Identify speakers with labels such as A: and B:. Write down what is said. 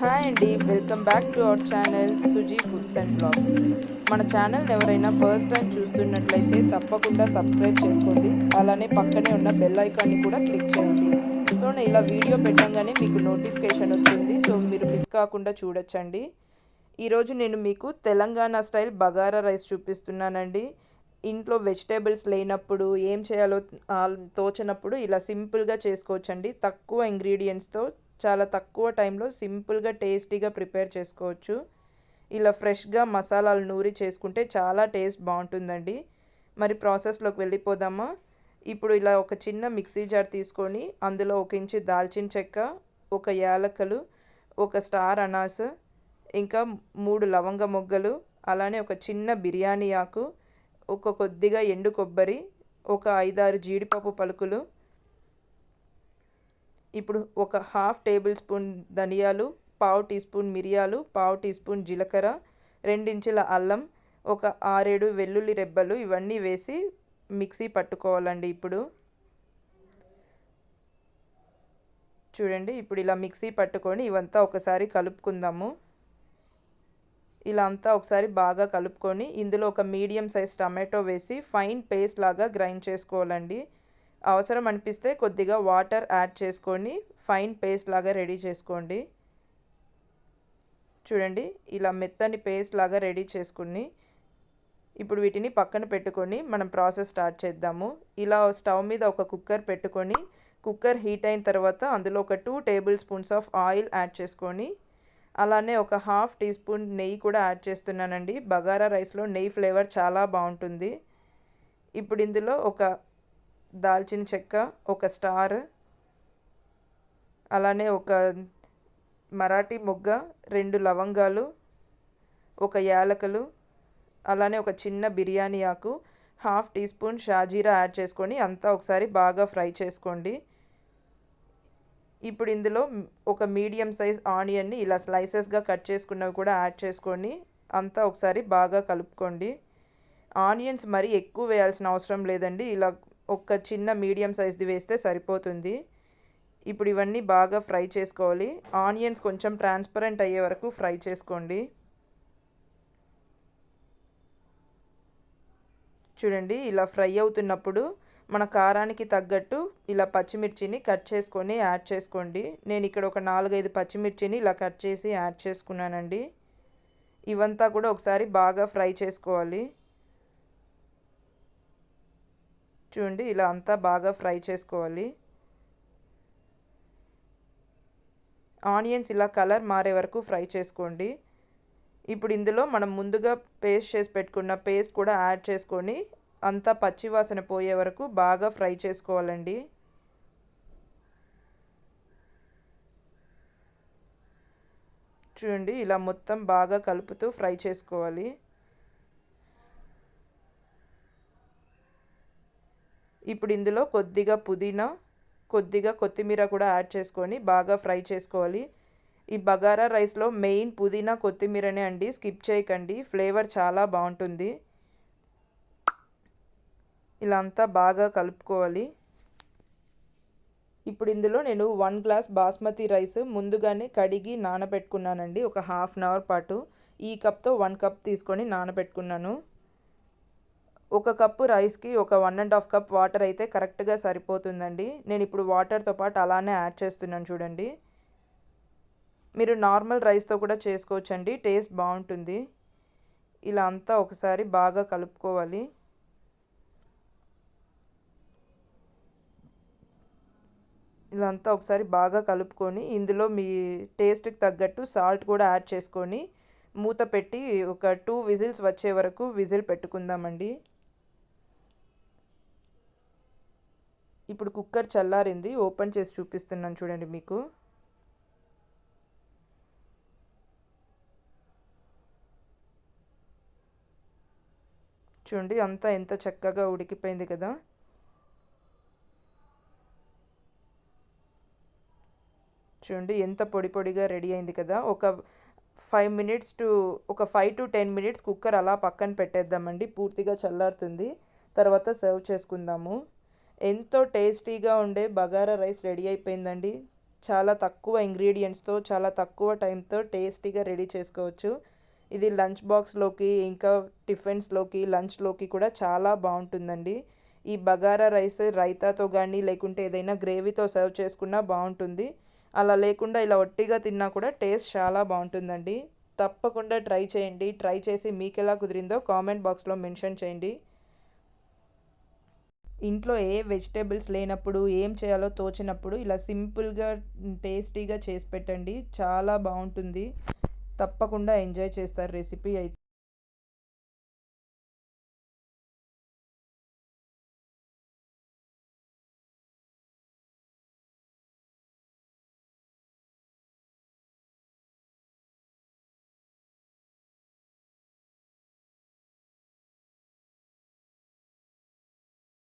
A: Hi అండి welcome back to our channel Suji foods and blogs మన channel ఎవరైనా first time చూస్తున్నట్లయితే తప్పకుండా సబ్స్క్రైబ్ చేసుకోండి. అలానే పక్కనే ఉన్న బెల్ ఐకాన్ని కూడా క్లిక్ చేయండి. సో నేను ఇలా వీడియో పెట్టంగానే మీకు నోటిఫికేషన్ వస్తుంది. సో మీరు మిస్ కాకుండా చూడొచ్చండి. ఈరోజు నేను మీకు తెలంగాణ స్టైల్ బగారా రైస్ చూపిస్తున్నానండి. ఇంట్లో వెజిటేబుల్స్ లేనప్పుడు ఏం చేయాలో తోచినప్పుడు ఇలా సింపుల్గా చేసుకోవచ్చండి. తక్కువ ఇంగ్రీడియంట్స్తో చాలా తక్కువ టైంలో సింపుల్గా టేస్టీగా ప్రిపేర్ చేసుకోవచ్చు. ఇలా ఫ్రెష్గా మసాలాలు నూరి చేసుకుంటే చాలా టేస్ట్ బాగుంటుందండి. మరి ప్రాసెస్లోకి వెళ్ళిపోదామా? ఇప్పుడు ఇలా ఒక చిన్న మిక్సీ జార్ తీసుకొని అందులో ఒక ఇంచు దాల్చిన చెక్క ఒక యాలకలు ఒక స్టార్ అనాస్ ఇంకా మూడు లవంగ మొగ్గలు అలానే ఒక చిన్న బిర్యానీ ఆకు ఒక కొద్దిగా ఎండు కొబ్బరి ఒక ఐదారు జీడిపప్పు పలుకులు ఇప్పుడు ఒక హాఫ్ టేబుల్ స్పూన్ ధనియాలు పావు టీ స్పూన్ మిరియాలు పావు టీ స్పూన్ జీలకర్ర రెండించుల అల్లం ఒక ఆరేడు వెల్లుల్లి రెబ్బలు ఇవన్నీ వేసి మిక్సీ పట్టుకోవాలండి ఇప్పుడు. చూడండి ఇప్పుడు ఇలా మిక్సీ పట్టుకొని ఇవంతా ఒకసారి కలుపుకుందాము. ఇలా అంతా ఒకసారి బాగా కలుపుకొని ఇందులో ఒక మీడియం సైజ్ టమాటో వేసి ఫైన్ పేస్ట్ లాగా గ్రైండ్ చేసుకోవాలండి. అవసరం అనిపిస్తే కొద్దిగా వాటర్ యాడ్ చేసుకొని ఫైన్ పేస్ట్ లాగా రెడీ చేసుకోండి. చూడండి ఇలా మెత్తని పేస్ట్ లాగా రెడీ చేసుకుని ఇప్పుడు వీటిని పక్కన పెట్టుకొని మనం ప్రాసెస్ స్టార్ట్ చేద్దాము. ఇలా స్టవ్ మీద ఒక కుక్కర్ పెట్టుకొని కుక్కర్ హీట్ అయిన తర్వాత అందులో ఒక two tablespoons of oil add చేసుకొని అలానే ఒక హాఫ్ టీ స్పూన్ నెయ్యి కూడా యాడ్ చేస్తున్నానండి. బగారా రైస్లో నెయ్యి ఫ్లేవర్ చాలా బాగుంటుంది. ఇప్పుడు ఇందులో ఒక దాల్చిన చెక్క ఒక స్టార్ అలానే ఒక మరాఠీ మొగ్గ రెండు లవంగాలు ఒక యాలకులు అలానే ఒక చిన్న బిర్యానీ ఆకు హాఫ్ టీ స్పూన్ షాజీరా యాడ్ చేసుకొని అంతా ఒకసారి బాగా ఫ్రై చేసుకోండి. ఇప్పుడు ఇందులో ఒక మీడియం సైజ్ ఆనియన్ని ఇలా స్లైసెస్గా కట్ చేసుకున్నవి కూడా యాడ్ చేసుకొని అంతా ఒకసారి బాగా కలుపుకోండి. ఆనియన్స్ మరీ ఎక్కువ వేయాల్సిన అవసరం లేదండి. ఇలా ఒక చిన్న మీడియం సైజ్ది వేస్తే సరిపోతుంది. ఇప్పుడు ఇవన్నీ బాగా ఫ్రై చేసుకోవాలి. ఆనియన్స్ కొంచెం ట్రాన్స్పరెంట్ అయ్యే వరకు ఫ్రై చేసుకోండి. చూడండి ఇలా ఫ్రై అవుతున్నప్పుడు మన కారానికి తగ్గట్టు ఇలా పచ్చిమిర్చిని కట్ చేసుకొని యాడ్ చేసుకోండి. నేను ఇక్కడ ఒక నాలుగైదు పచ్చిమిర్చిని ఇలా కట్ చేసి యాడ్ చేసుకున్నానండి. ఇవంతా కూడా ఒకసారి బాగా ఫ్రై చేసుకోవాలి. చూడండి ఇలా అంతా బాగా ఫ్రై చేసుకోవాలి. ఆనియన్స్ ఇలా కలర్ మారే వరకు ఫ్రై చేసుకోండి. ఇప్పుడు ఇందులో మనం ముందుగా పేస్ట్ చేసి పెట్టుకున్న పేస్ట్ కూడా యాడ్ చేసుకొని అంతా పచ్చివాసన పోయే వరకు బాగా ఫ్రై చేసుకోవాలండి. చూడండి ఇలా మొత్తం బాగా కలుపుతూ ఫ్రై చేసుకోవాలి. ఇప్పుడు ఇందులో కొద్దిగా పుదీనా కొద్దిగా కొత్తిమీర కూడా యాడ్ చేసుకొని బాగా ఫ్రై చేసుకోవాలి. ఈ బగారా రైస్లో మెయిన్ పుదీనా కొత్తిమీరనే అండి. స్కిప్ చేయకండి. ఫ్లేవర్ చాలా బాగుంటుంది. ఇలా అంతా బాగా కలుపుకోవాలి. ఇప్పుడు ఇందులో నేను వన్ గ్లాస్ బాస్మతి రైస్ ముందుగానే కడిగి నానబెట్టుకున్నానండి. ఒక హాఫ్ అన్ అవర్ పాటు. ఈ కప్తో వన్ కప్ తీసుకొని నానబెట్టుకున్నాను. ఒక కప్పు రైస్కి ఒక one and half cup water అయితే కరెక్ట్గా సరిపోతుందండి. నేను ఇప్పుడు వాటర్తో పాటు అలానే యాడ్ చేస్తున్నాను చూడండి. మీరు నార్మల్ రైస్తో కూడా చేసుకోవచ్చండి. టేస్ట్ బాగుంటుంది. ఇలా అంతా ఒకసారి బాగా కలుపుకోవాలి. ఇలా అంతా ఒకసారి బాగా కలుపుకొని ఇందులో మీ టేస్ట్కి తగ్గట్టు సాల్ట్ కూడా యాడ్ చేసుకొని మూత పెట్టి ఒక టూ విజిల్స్ వచ్చే వరకు విజిల్ పెట్టుకుందామండి. ఇప్పుడు కుక్కర్ చల్లారింది ఓపెన్ చేసి చూపిస్తున్నాను చూడండి మీకు. చూడండి అంతా ఎంత చక్కగా ఉడికిపోయింది కదా. చూడండి ఎంత పొడి పొడిగా రెడీ అయింది కదా. ఒక ఫైవ్ మినిట్స్ టు ఒక five to ten minutes cooker అలా పక్కన పెట్టేద్దామండి. పూర్తిగా చల్లారుతుంది. తర్వాత సర్వ్ చేసుకుందాము. ఎంతో టేస్టీగా ఉండే బగారా రైస్ రెడీ అయిపోయిందండి. చాలా తక్కువ ఇంగ్రీడియంట్స్తో చాలా తక్కువ టైంతో టేస్టీగా రెడీ చేసుకోవచ్చు. ఇది లంచ్ బాక్స్లోకి ఇంకా టిఫిన్స్లోకి లంచ్లోకి కూడా చాలా బాగుంటుందండి. ఈ బగారా రైస్ రైతాతో కానీ లేకుంటే ఏదైనా గ్రేవీతో సర్వ్ చేసుకున్నా బాగుంటుంది. అలా లేకుండా ఇలా ఒట్టిగా తిన్నా కూడా టేస్ట్ చాలా బాగుంటుందండి. తప్పకుండా ట్రై చేయండి. ట్రై చేసి మీకు ఎలా కుదిరిందో కామెంట్ బాక్స్లో మెన్షన్ చేయండి. ఇంట్లో ఏ వెజిటేబుల్స్ లేనప్పుడు ఏం చేయాలో తోచినప్పుడు ఇలా సింపుల్గా టేస్టీగా చేసి పెట్టండి. చాలా బాగుంటుంది. తప్పకుండా ఎంజాయ్ చేస్తారు రెసిపీ అయితే.